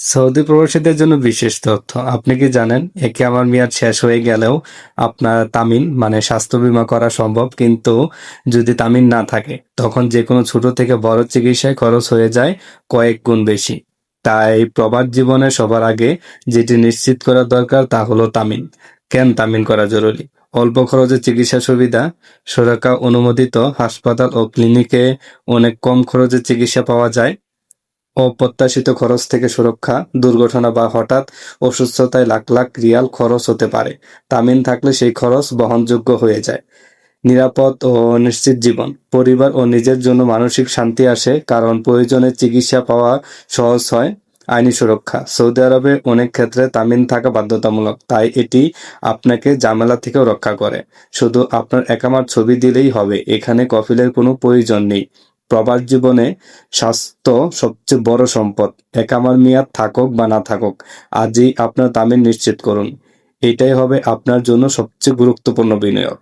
Saudi প্রবাসীদের জন্য বিশেষ তথ্য। আপনি কি জানেন, একে আমার মেয়াদ শেষ হয়ে গেলেও আপনার তামিল মানে স্বাস্থ্য বীমা করা সম্ভব, কিন্তু যদি তামিল না থাকে, তখন যে কোনো ছোট থেকে বড় চিকিৎসায় খরচ হয়ে যায় কয়েক গুণ বেশি। তাই প্রবাস জীবনে সবার আগে যেটি নিশ্চিত করা দরকার তা হলো তামিল। কেন তামিল করা জরুরি? অল্প খরচে চিকিৎসা সুবিধা, সরকার অনুমোদিত হাসপাতাল ও ক্লিনিকে অনেক কম খরচে চিকিৎসা পাওয়া যায় অপ্রত্যাশিত খরচ থেকে সুরক্ষা, দুর্ঘটনা বা হঠাৎ অসুস্থতায় লাখ লাখ রিয়াল খরচ হতে পারে। তামিন থাকলে সেই খরচ বহনযোগ্য হয়ে যায়। নিরাপদ ও নিশ্চিত জীবন। পরিবার ও নিজের জন্য মানসিক শান্তি আসে, কারণ প্রয়োজনে চিকিৎসা পাওয়া সহজ হয়। আইনি সুরক্ষা। সৌদি আরবে অনেক ক্ষেত্রে তামিন থাকা বাধ্যতামূলক, তাই এটি আপনাকে ঝামেলা থেকেও রক্ষা করে। শুধু আপনার একামার ছবি দিলেই হবে, এখানে কফিলের কোনো প্রয়োজন নেই। প্রবাস জীবনে স্বাস্থ্য সবচেয়ে বড় সম্পদ। একামার মেয়াদ থাকুক বা না থাকুক, আজই আপনার তামিল নিশ্চিত করুন। এটাই হবে আপনার জন্য সবচেয়ে গুরুত্বপূর্ণ বিনিয়োগ।